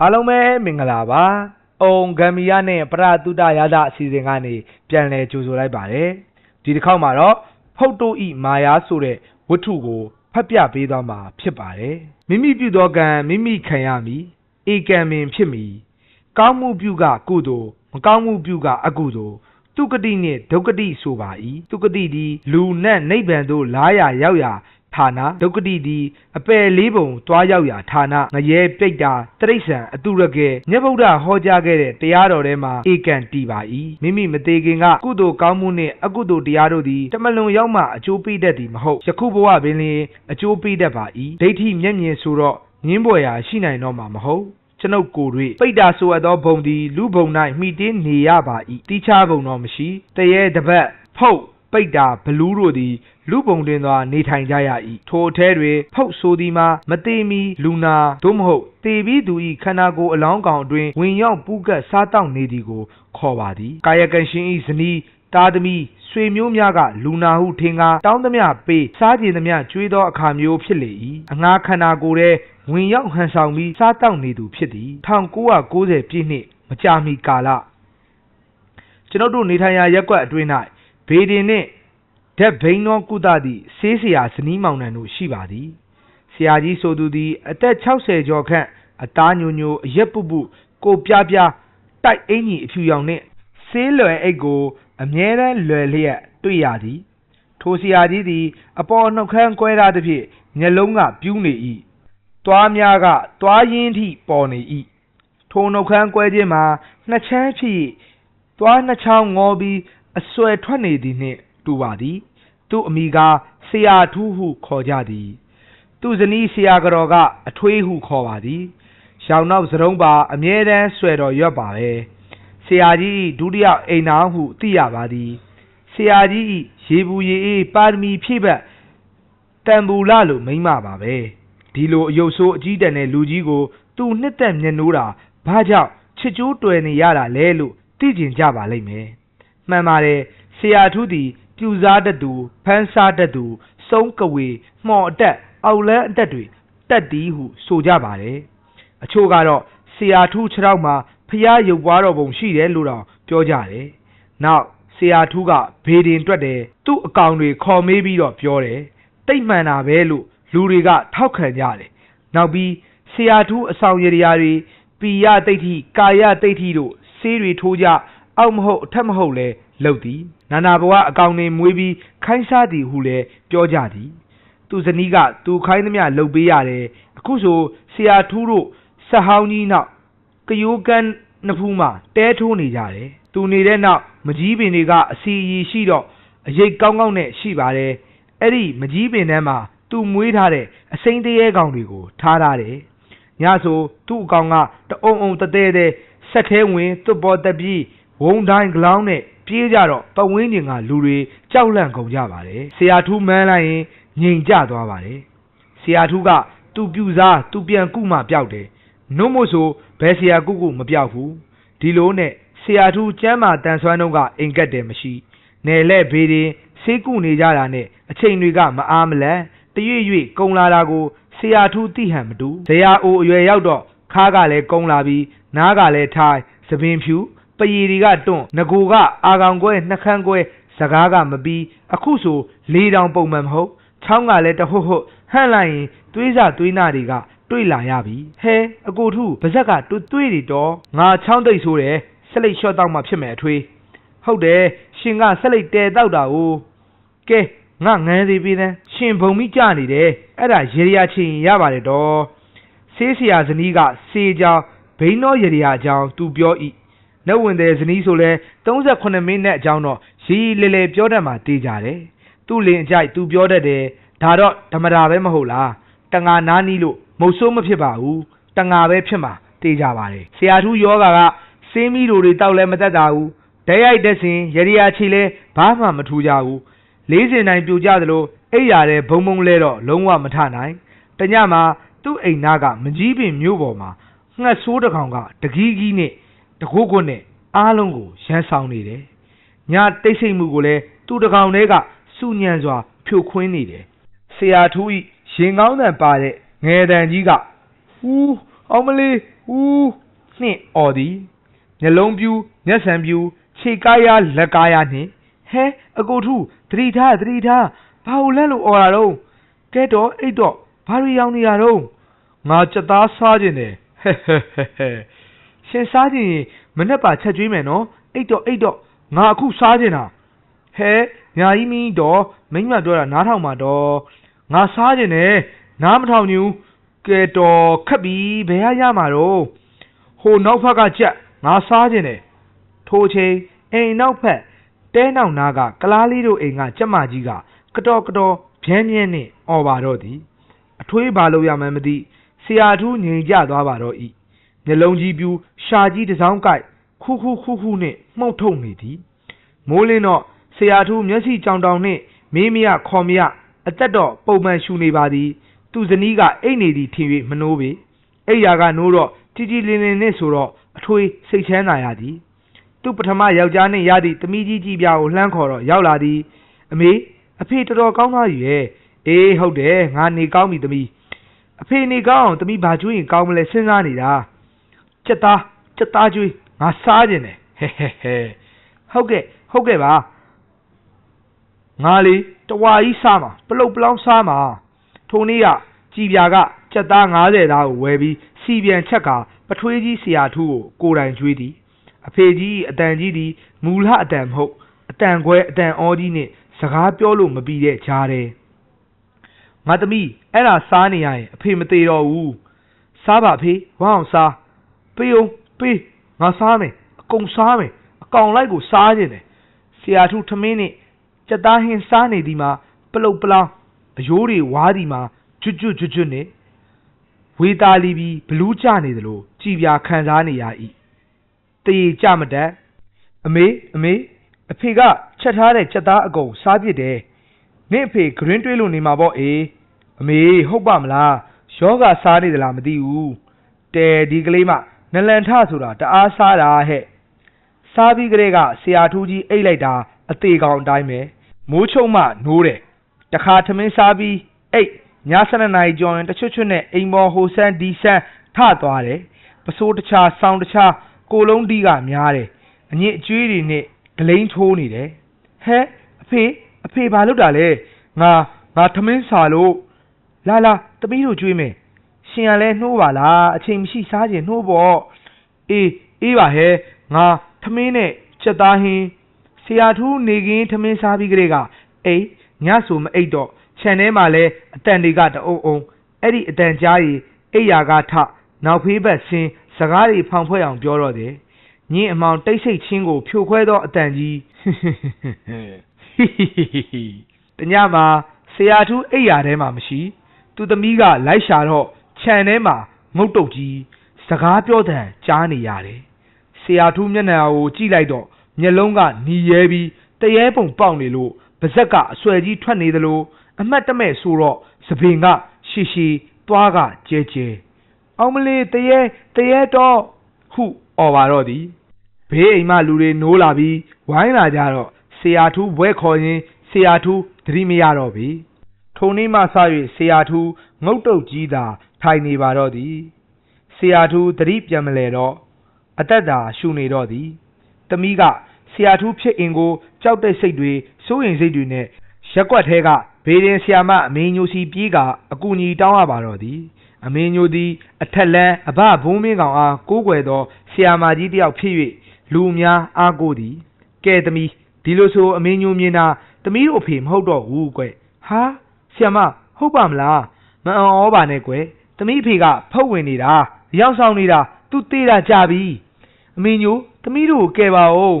အားလုံးပဲမင်္ဂလာပါ။အုံဂမ်ဘီယာနဲ့ပရတုတရဒအစီအစဉ်ကနေပြန်လည်ကြိုဆိုလိုက်ပါတယ်။ဒီတစ်ခေါက်မှာတော့ဖုတ်တိုဤမာယာဆိုတဲ့ဝတ္ထုကိုဖတ်ပြပေးသွားမှာဖြစ်ပါတယ်။မိမိပြုသောကံမိမိခံရမည်။ဧကံပင်ဖြစ်မည်။ကောင်းမှုပြုကကုသိုလ်မကောင်းမှုပြုကအကုသိုလ်သူကတိနှင့်ဒုက္ကတိဆိုပါ၏သူကတိသည်လူနတ်နိဗ္ဗာန်သို့လားရာရောက်ရာ ဌာနဒုက္ကတိသည်အပယ်လေးပုံတွားရောက်ရာဌာနငရဲပိတ်တာတရိษံအတုရကဲမြတ်ဗုဒ္ဓဟောကြားခဲ့တဲ့တရားတော်ထဲမှာဧကံတည်ပါ၏မိမိမသေးခင်ကကုသိုလ်ကောင်းမှုနှင့်အကုသိုလ်တရားတို့သည်တမလွန်ရောက်မှအကျိုးပေးတတ်သည်မဟုတ်ယခုဘဝပင်လျင်အကျိုးပေးတတ်ပါ၏ဒိဋ္ဌိမျက်မြင်ဆိုတော့ငင်းပွယ်ရာရှိနိုင်တော့မှာမဟုတ်ကျွန်ုပ်ကိုယ်တွေ့ပိတ္တာဆိုအပ်သောဘုံသည်လူဘုံ၌မိတင်းနေရပါ၏တိချဘုံတော့မရှိတရေတပတ်ဖုတ်ပိတ္တာဘလူးတို့သည် လူပုံတွင်သာနေထိုင်ကြရ၏ထိုအထဲတွင်ဖုတ်ဆိုသည်မှာမသေးမီလူနာသို့မဟုတ်တေပြီးသူ၏ခန္ဓာကိုယ်အလောင်းကောင်အတွင်ဝင်ရောက်ပူးကပ်စားတောက်နေသည်ကိုခေါ်ပါသည်ကာယကံရှင်၏ဇနီးတာသမီဆွေမျိုးများကလူနာဟုထင်ကားတောင်းသမျှပေးစားကြည်သမျှကျွေးသောအခါမျိုးဖြစ်လေ၏အငှားခန္ဓာကိုယ်ထဲဝင်ရောက်ဟန်ဆောင်ပြီးစားတောက်နေသူဖြစ်သည်1990ပြည့်နှစ်မကြာမီကာလကျွန်ုပ်တို့နေထိုင်ရာရက်ကွက်အတွင်း၌ဘေဒင်နှင့် ဓက်ဘိန်းသောကုသသည့်ဆေးဆရာဇနီးမောင်နှံတို့ရှိပါသည်ဆရာကြီးဆိုသူသည် အသက်60ကျော်ခန့်အသားညိုညိုအရက်ပုပုကိုပြပြတိုက်အင်ကြီးအဖြူရောင်နှင့်ဆေးလွယ်အိတ်ကို အမြဲတမ်းလွယ်လျက်တွေ့ရသည် ထိုဆရာကြီးသည် အပေါ်နှုတ်ခမ်းကွဲထားသဖြင့်မျက်လုံးကပြူးနေ၏သွားများကသွားရင်းထိပေါ်နေ၏ထိုနှုတ်ခမ်းကွဲခြင်းမှာနှစ်ချမ်းဖြစ်သွားနှစ်ချောင်းငေါပြီးအဆွဲထွက်နေသည်နှင့် တူပါသည်သူ့အမိကားဆရာထူးဟုခေါ်ကြသည်သူဇနီးဆရာကတော်ကအထွေးဟုခေါ်ပါသည်ရောင်နောက်စရုံးပါအမြဲတမ်းဆွဲတော်ရွက်ပါပဲဆရာကြီးဒုတိယအိမ်နာဟုသိရပါသည်ဆရာကြီးရေဘူးရေအေးပါရမီဖြည့်ဘက်တန်ဘူလလိုမိမ့်မပါပဲဒီလိုအယုတ်ဆိုးအကြီးတန်းတဲ့လူကြီးကိုသူနှစ်သက်မျက်နှိုးတာဘာကြောင့်ချစ်ကြိုးတွေ့နေရတာလဲလို့သိကျင်ကြပါလိမ့်မယ်မှန်ပါတယ်ဆရာထူးသည် ပြူစားတတ်သူဖန်းစားတတ်သူစုံးကဝေမှော်အတက်အောက်လန်းအတက်တွေတက်သည်ဟုဆိုကြပါတယ်အချို့ကတော့ဆရာထူးခြေထောက်မှာဖျားရုပ်ပွားတော်ပုံရှိတယ်လို့တော့ပြောကြတယ်နောက်ဆရာထူးကဘေဒင်တွက်တယ်သူ့အကောင်တွေခေါ်မေးပြီးတော့ပြောတယ်တိတ်မှန်တာပဲလို့လူတွေကထောက်ခံကြတယ်နောက်ပြီးဆရာထူးအဆောင်ရရာတွေပီယတိတ်ထိကာယတိတ်ထိတို့ဆေးတွေထိုးကြအောက်မဟုတ်အထက်မဟုတ်လဲ လှုပ်သည်နာနာဘဝအကောင်နေမွေးပြီးခိုင်းစားသည်ဟုလည်းပြောကြသည် သူဇနီးကသူခိုင်းသမျှလှုပ်ပေးရတယ်အခုဆိုဆရာထူးတို့ဆက်ဟောင်းကြီးနောက်ကယိုးကန်းနှစ်ဖူးမှာတဲထိုးနေကြတယ်သူနေတဲ့နောက်မကြီးပင်တွေကအစီအီရှိတော့အရိတ်ကောင်းကောင်းနဲ့ရှိပါတယ်အဲ့ဒီမကြီးပင်ထဲမှာသူမွေးထားတဲ့အစိမ့်တရေကောင်တွေကိုထားထားတယ်ညဆိုသူ့အကောင်ကတအုံအုံတသေးသေးဆက်ထဲဝင်သွတ်ပေါ်တက်ပြီးဝုံတိုင်းဂလောင်းနဲ့ ပြေးကြတော့ပတ်ဝန်းကျင်ကလူတွေကြောက်လန့်ကုန်ကြပါတယ်ဆရာထူးမန်းလိုက်ရင်ငြိမ်ကြသွားပါတယ်ဆရာထူးကသူပြူစားသူပြန်ကုမှပျောက်တယ်နှုတ်မို့ဆိုဘယ်ဆရာကုကုမပျောက်ဘူးဒီလိုနဲ့ဆရာထူးကျမ်းမာတန်ဆွမ်းတော့ကအိမ်ကက်တယ်မရှိနယ်လက်ဘေးရင်ဆေးကုနေကြတာနဲ့အချိန်တွေကမအားမလန်တရွေ့ရွေ့ကုံလာတာကိုဆရာထူးသိဟန်မတူဇရာအိုအရွယ်ရောက်တော့ခါးကလည်းကုံလာပြီးနားကလည်းထိုင်သပင်ဖြူ ပရီတွေကတွန့်ငကိုကအာကောင်ကွဲနှခမ်းကွဲစကားကမပြီးအခုဆိုလေးတောင်ပုံမှန်မဟုတ်ချောင်းကလည်းတဟုတ်ဟုတ်ဟန့်လိုက်ရင်သွေးစာသွေးနာတွေကတွေ့လာရပြီဟဲအကိုထုပါဇက်ကတူသွေးတွေတော့ငါချောင်းသိပ်ဆိုးတယ်ဆက်လိတ်လျှော့တော့မှဖြစ်မယ်အထွေးဟုတ်တယ်ရှင်ကဆက်လိတ်တဲတော့တာကိုကဲငါငန်းသေးပေးသန်းရှင်ဘုံမိကြနေတယ်အဲ့ဒါရေရချင်းရပါတယ်တော့ဆေးဆရာဇနီးကစေကြောင်ဘိန်းတော်ရေရအကြောင်းသူပြော၏ နှုတ်ဝင်တဲ့ဇနီးဆိုလဲ38မိနစ်အကြောင်းတော့ရီလေလေပြောတတ်မှတေးကြတယ်သူ့လင်အကြိုက်သူပြောတတ်တယ်ဒါတော့ဓမ္မတာပဲမဟုတ်လားတငါနားနီးလို့မုတ်ဆိုးမဖြစ်ပါဘူးတငါပဲဖြစ်မှာတေးကြပါတယ်ဆရာထူးယောဂါကစေးမီတို့တွေတောက်လဲမတက်တာဘူးဓာတ်ရိုက်တဲ့စဉ်ရရီယာချီလဲဘာမှမထူကြဘူးလေးစင်တိုင်းပြူကြသလိုအိပ်ရတဲ့ဘုံဘုံလဲတော့လုံးဝမထနိုင်တညမှာသူ့အိမ်သားကမကြီးပင်မြို့ပေါ်မှာငှက်ဆိုးတစ်ကောင်ကတကီးကြီးနဲ့ တကိုးကွနဲ့အားလုံးကိုရန်ဆောင်နေတယ်။ညတိတ်ဆိတ်မှုကိုလည်းသူ့တကောင်တည်းကစုညံစွာဖြိုခွင်းနေတယ်။ဆရာထူးဤရင်ကောင်းတန်ပါတဲ့ငယ်တန်ကြီးကဟူးအောင်မလေးဦးနှင့်အော်သည်မျက်လုံးပြူးမျက်စံပြူးခြေကားရလက်ကားရနှင့်ဟဲအကိုထုသတိထားသတိထားဘာလို့လဲလို့အော်တာတော့ကဲတော့အိတ်တော့ဘာတွေရောင်နေတာတော့ငါကြက်သားစားခြင်းတယ်ဟဲဟဲဟဲဟဲ ရှင်စားခြင်းရင်မနဲ့ပါချက်ကျွေးမယ်နော်အိတ်တော့အိတ်တော့ငါအခုစားခြင်းတာဟဲညာကြီးမင်းတော့မိမပြောတာနားထောင်ပါတော့ငါစားခြင်းတယ်နားမထောင်ဘူးကဲတော်ခက်ပြီဘယ်ရရမှာတော့ဟိုနောက်ဖက်ကကြက်ငါစားခြင်းတယ်ထိုအချိန်အိမ်နောက်ဖက်တဲနောက်နားကကလားလေးတို့အိမ်ကကြက်မကြီးကကတော်ကတော်ဗျမ်းမြဲနှင့်អော်ပါတော့သည်အထွေးဘာလို့ရမှန်းမသိဆရာထူးငြိမ်ကြသွားပါတော့ဤ မျက်လုံးကြီးပြူရှာကြီးတစ်စောင်းကိုက်ခူးခူးခူးခူးနှင့်မှုတ်ထုတ်နေသည်မိုးလင်းတော့ဆရာထူးမျက်စိကြောင်တောင်နှင့်မေးမရခေါ်မရအသက်တော့ပုံမှန်ရှူနေပါသည်သူဇနီးကအိတ်နေသည်ထင်၍မနှိုးပေအိယာကနိုးတော့ကြည်ကြည်လင်လင်နဲ့ဆိုတော့အထွေးစိတ်ချမ်းသာရသည်သူပထမယောက်ျားနှင့်ရသည့်တမီးကြီးကြီးပြားကိုလှမ်းခေါ်တော့ရောက်လာသည်အမေအဖေတော်တော်ကောင်းသားယူရဲ့အေးဟုတ်တယ်ငါနေကောင်းပြီတမီးအဖေနေကောင်းအောင်တမီးဘာကျွေးရင်ကောင်းမလဲစဉ်းစားနေတာ စက်သားစက်သားကျွေးငါစားခြင်းတယ်ဟဲဟဲဟဲဟုတ်ကဲ့ဟုတ်ကဲ့ပါငါလေတဝါကြီးစားမှာပလုတ်ပလောင်းစားမှာထိုနေ့ကကြည်ပြာကစက်သား90သားကိုဝယ်ပြီးစီပြန်ချက်ကပထွေးကြီးဆရာထူးကိုကိုယ်တိုင်ကျွေးသည်အဖေကြီးအတန်ကြီးသည်မူလအတန်မဟုတ်အတန်ခွဲအတန်အောကြီးနဲ့စကားပြောလို့မပြီးတဲ့ကြားတယ်ငါသမီးအဲ့ဒါစားနေရရင်အဖေမသေးတော့ဘူးစားပါဖေဝမ်းအောင်စား ပေးအောင်ပေးငါစားမယ်အကုန်စားမယ်အကောင်လိုက်ကိုစားခြင်းတယ်ဆရာထုထမင်းနဲ့ကြက်သားဟင်းစားနေသည်မှာပလုတ်ပလောင်းအယိုးတွေဝါးသည်မှာကျွတ်ကျွတ်ကျွတ်ကျွတ်နဲ့ဝေတာလီပြီးဘလူးကျနေသလိုကြည်ပြာခံစားနေရ၏တရေကြမတတ်အမေအမေအဖေကချက်ထားတဲ့ချက်သားအကုန်စားပြစ်တယ်နင့်အဖေဂရင်းတွေးလို့နေမှာပေါ့အေးအမေဟုတ်ပါမလားယောဂစားနေသလားမသိဘူးတဲဒီကလေးမ နလန်ထဆိုတာတအားစားတာဟဲ့စားပြီးကလေးကဆရာထူးကြီးအိတ်လိုက်တာအသေးကောင်အတိုင်းပဲမိုးချုံမှနိုးတယ်တခါထမင်းစားပြီးအိတ်ည7နာရီကျော်ရင်တချွတ်ချွတ်နဲ့အိမ်ပေါ်ဟိုဆန်းဒီဆန်းထသွားတယ်ပစိုးတခြားဆောင်းတခြားကိုလုံးတီးကများတယ်အညစ်အကျွေးတွေနဲ့ဂလိန်ထိုးနေတယ်ဟဲအဖေအဖေဘာလုပ်တာလဲငါငါထမင်းစာလို့လာလာတပီးတို့ကျွေးမယ် ရှင်ကလည်းနှိုးပါလားအချိန်မရှိစားခြင်းနှိုးပေါ့အေးအေးပါဟဲငါထမင်းနဲ့ချက်သားဟင်းဆရာထူးနေကင်းထမင်းစားပြီးကလေးကအေးညဆိုမအိတ်တော့ခြံထဲမှာလဲအတန်တွေကတအုံအုံအဲ့ဒီအတန်ကြားရီအိယာကထနောက်ဖေးဘက်ဆင်းစကားတွေဖောင်ဖွဲ့အောင်ပြောတော့တယ်ညင်းအမောင်တိတ်ဆိတ်ချင်းကိုဖြိုခွဲသောအတန်ကြီးတညမှာဆရာထူးအိယာထဲမှာမရှိ သူသမီးကလိုက်ရှာတော့ ခြံထဲမှာငုတ်တုတ်ကြီးစကားပြောတဲ့ကြားနေရတယ်ဆရာထူးမျက်နှာကိုကြည့်လိုက်တော့မျက်လုံးကနီရဲပြီးတရေပုံပေါက်နေလို့ပါဇက်ကအဆွဲကြီးထွက်နေသလိုအမှတ်တမဲ့ဆိုတော့သပင်ကရှီရှီသွားကကျဲကျဲအောင်မလေးတရေတရေတော့ဟုអော်ပါတော့သည်ဘေးအိမ်မှလူတွေနိုးလာပြီးဝိုင်းလာကြတော့ဆရာထူးဘွဲခေါ်ရင်ဆရာထူးသတိမရတော့ပြီထိုနေ့မှစ၍ဆရာထူးငုတ်တုတ်ကြီးသာ ထိုင်နေပါတော့သည်ဆရာထူးသတိပြန်မလဲတော့အသက်သာရှူနေတော့သည်တမီးကဆရာထူးဖြစ်အင်ကိုကြောက်တဲ့စိတ်တွေစိုးရိမ်စိတ်တွေနဲ့ရက်ွက်ထဲကဘေးရင်ဆရာမအမင်းညိုစီပြေးကအကူညီတောင်းရပါတော့သည်အမင်းညိုသည်အထက်လန်းအဘဘုံမင်းကောင်အားကိုးကွယ်သောဆရာမကြီးတယောက်ဖြစ်၍လူများအားကိုးသည်ကဲသမီးဒီလိုဆိုအမင်းညိုမြင်တာသမီးတို့အဖေမဟုတ်တော့ဘူးကွဟာဆရာမဟုတ်ပါမလားမအံ့ဩပါနဲ့ကွ သမီးအဖေကဖုတ်ဝင်နေတာရောက်ဆောင်နေတာသူသေးတာကြပြီအမင်းညိုသမီးတို့ကိုကယ်ပါဦး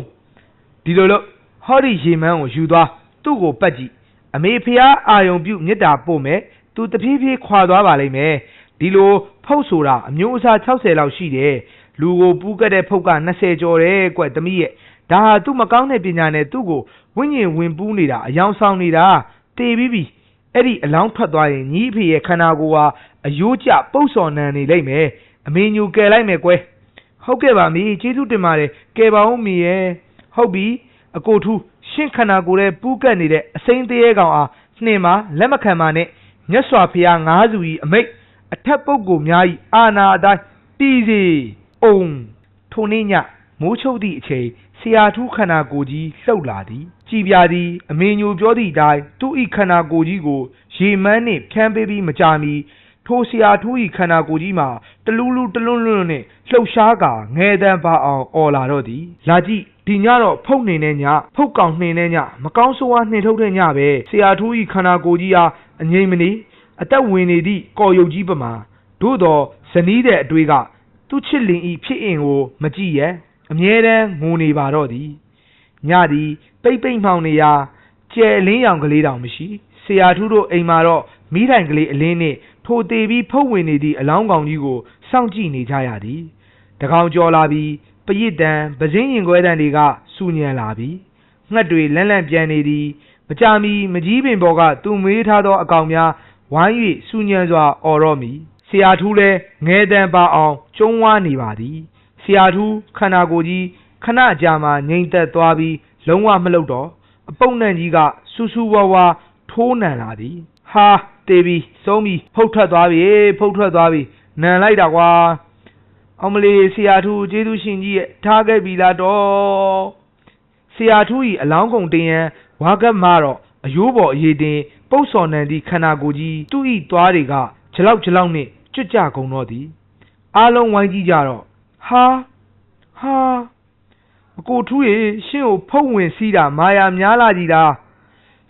ဒီလိုလို့ဟောဒီရေမန်းကိုယူသွားသူ့ကိုပတ်ကြည့်အမေဖျားအာယုံပြုတ်မေတ္တာပို့မယ်သူတဖြည်းဖြည်းခွာသွားပါလိမ့်မယ်ဒီလိုဖုတ်ဆိုတာအမျိုးအစား60လောက်ရှိတယ်လူကိုပူးကတဲ့ဖုတ်က20ကျော်တယ်ကွတမီးရဲ့ဒါဟာသူ့မကောင်းတဲ့ပညာနဲ့သူ့ကိုဝိညာဉ်ဝင်ပူးနေတာအယောင်ဆောင်နေတာတေပြီးပြီအဲ့ဒီအလောင်းထွက်သွားရင်ညီအဖေရဲ့ခန္ဓာကိုယ်ဟာ အယိုးကျပုတ်စော်နံနေလိမ့်မယ်အမေညူကယ်လိုက်မယ်ကွယ်ဟုတ်ကဲ့ပါမီကျေးဇူးတင်ပါတယ်ကယ်ပါဦးမီရဲ့ဟုတ်ပြီအကိုထူးရှင့်ခန္ဓာကိုယ်ရဲ့ပူးကပ်နေတဲ့အစိမ့်သေးကောင်အားနှင်မှာလက်မခံပါနဲ့မြတ်စွာဘုရားငါးစုကြီးအမိတ်အထက်ပုဂ္ဂိုလ်များ၏အာနာအတိုင်းတီစီအုံထိုနေ့ညမိုးချုပ်သည့်အချိန်ဆရာထူးခန္ဓာကိုယ်ကြီးလှုပ်လာသည်ကြည်ပြာသည် အမေညိုပြောသည့်အတိုင်းသူ့ဤခန္ဓာကိုယ်ကြီးကို ရေမန်းနှင့်ဖြန်းပေးပြီးမကြာမီ ထိုဆရာထူးဤခန္ဓာကိုယ်ကြီးမှာတလူးလူးတလွန်းလွန်းနှင့်လှုပ်ရှားကာငယ်တန်းပါအောင်អော်လာတော့သည်လာကြည့်ဒီညတော့ဖုတ်နေတဲ့ညဖုတ်ကောင်နှင်တဲ့ညမကောင်းဆိုးဝါးနှင်ထုတ်တဲ့ညပဲဆရာထူးဤခန္ဓာကိုယ်ကြီးအားအငိမ့်မနေအသက်ဝင်နေသည့်ကော်ယုတ်ကြီးပမာသို့တော်ဇနီးတဲ့အတွေ့ကသူ့ချစ်လင်ဤဖြစ်အင်ကိုမကြည့်ရဲ့အမြဲတမ်းငိုနေပါတော့သည်ညသည်ပိတ်ပိတ်မှောင်နေရာကျဲလင်းရောင်ကလေးတောင်မရှိဆရာထူးတို့အိမ်မှာတော့မိထိုင်ကလေးအလင်းနှင့် ထိုသေးပြီးဖုတ်ဝင်နေသည့်အလောင်းကောင်ကြီးကိုစောင့်ကြည့်နေကြရသည်တကောင်ကြော်လာပြီးပရစ်တံပစင်းရင်ခွဲတံတွေကစူညံလာပြီးငှက်တွေလန့်လန့်ပြန်နေသည်မကြမီမကြီးပင်ပေါ်ကသူ့မေးထားသောအကောင်များဝိုင်း၍စူညံစွာအော်တော့မီဆရာထူးလည်းငဲတန်းပါအောင်ကျုံးဝါနေပါသည်ဆရာထူးခန္ဓာကိုယ်ကြီးခဏကြာမှငြိမ်သက်သွားပြီးလုံးဝမလှုပ်တော့အပုပ်နံကြီးကစူးစူးဝါးဝါထိုးနံလာသည်ဟာ တေးပြီဆုံးပြီဖုတ်ထွက်သွားပြီဖုတ်ထွက်သွားပြီနံလိုက်တာကွာအောင်မလေးဆရာထူးကျေးဇူးရှင်ကြီးရဲ့ထားခဲ့ပြီလားတော့ဆရာထူးဤအလောင်းကုန်တင်ရန်ဝါကတ်မတော့အယိုးပေါ်အရေးတင် ပုတ်စော်နံသည့်ခန္ဓာကိုယ်ကြီးသူ့ဤသွားတွေကဂျလောက်ဂျလောက်နှင့်ကြွကြကုန်တော့သည်အားလုံးဝိုင်းကြည့်ကြတော့ဟာဟာအကိုထူးရေရှင့်ကိုဖုတ်ဝင်စီးတာမာယာများလာကြည်လား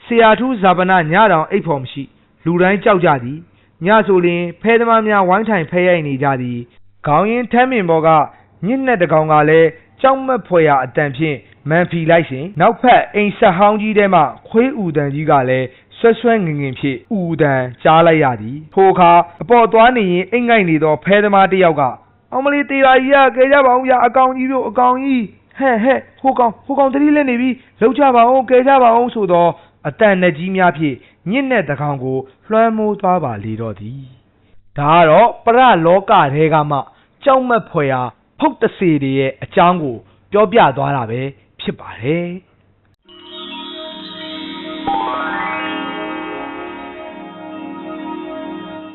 ဆရာထူးဇာပနာညတောင်အိပ်ဖို့မရှိ လူတိုင်းကြောက်ကြသည်ညဆိုလျင်ဖဲသမားများဝိုင်းထိုင်ဖဲရိုက်နေကြသည်ခေါင်းရင်းထမ်းပင်ပေါ်ကညစ်နဲ့တကောင်ကလည်းကြောက်မက်ဖွယ်ရာအတန်ဖြင့်မန်ဖီလိုက်စဉ်နောက်ဖက်အိမ်ဆက်ဟောင်းကြီးထဲမှခွေးဥတန်ကြီးကလည်းဆွဲဆွဲငင်ငင်ဖြင့်ဥတန်ကြားလိုက်ရသည်ထိုအခါအပေါ်သွားနေရင်အိမ်ငိုက်နေသောဖဲသမားတစ်ယောက်ကအောင်မလေးတေရာကြီးကကဲကြပါဦးဗျာအကောင်ကြီးတို့အကောင်ကြီးဟဲ့ဟဲ့ဟိုကောင်ဟိုကောင်တတိလက်နေပြီလောက်ကြပါဦးကဲကြပါဦးဆိုသောအတန်နဲ့ကြီးများဖြင့် ညစ်တဲ့တကောင်ကို လွှမ်းမိုးသွားပါလေတော့သည်ဒါကတော့ပရလောကထဲကမှ ကြောက်မက်ဖွယ်ရာ ဖုတ်တစေတွေရဲ့အကြောင်းကို ပြောပြသွားတာပဲဖြစ်ပါတယ်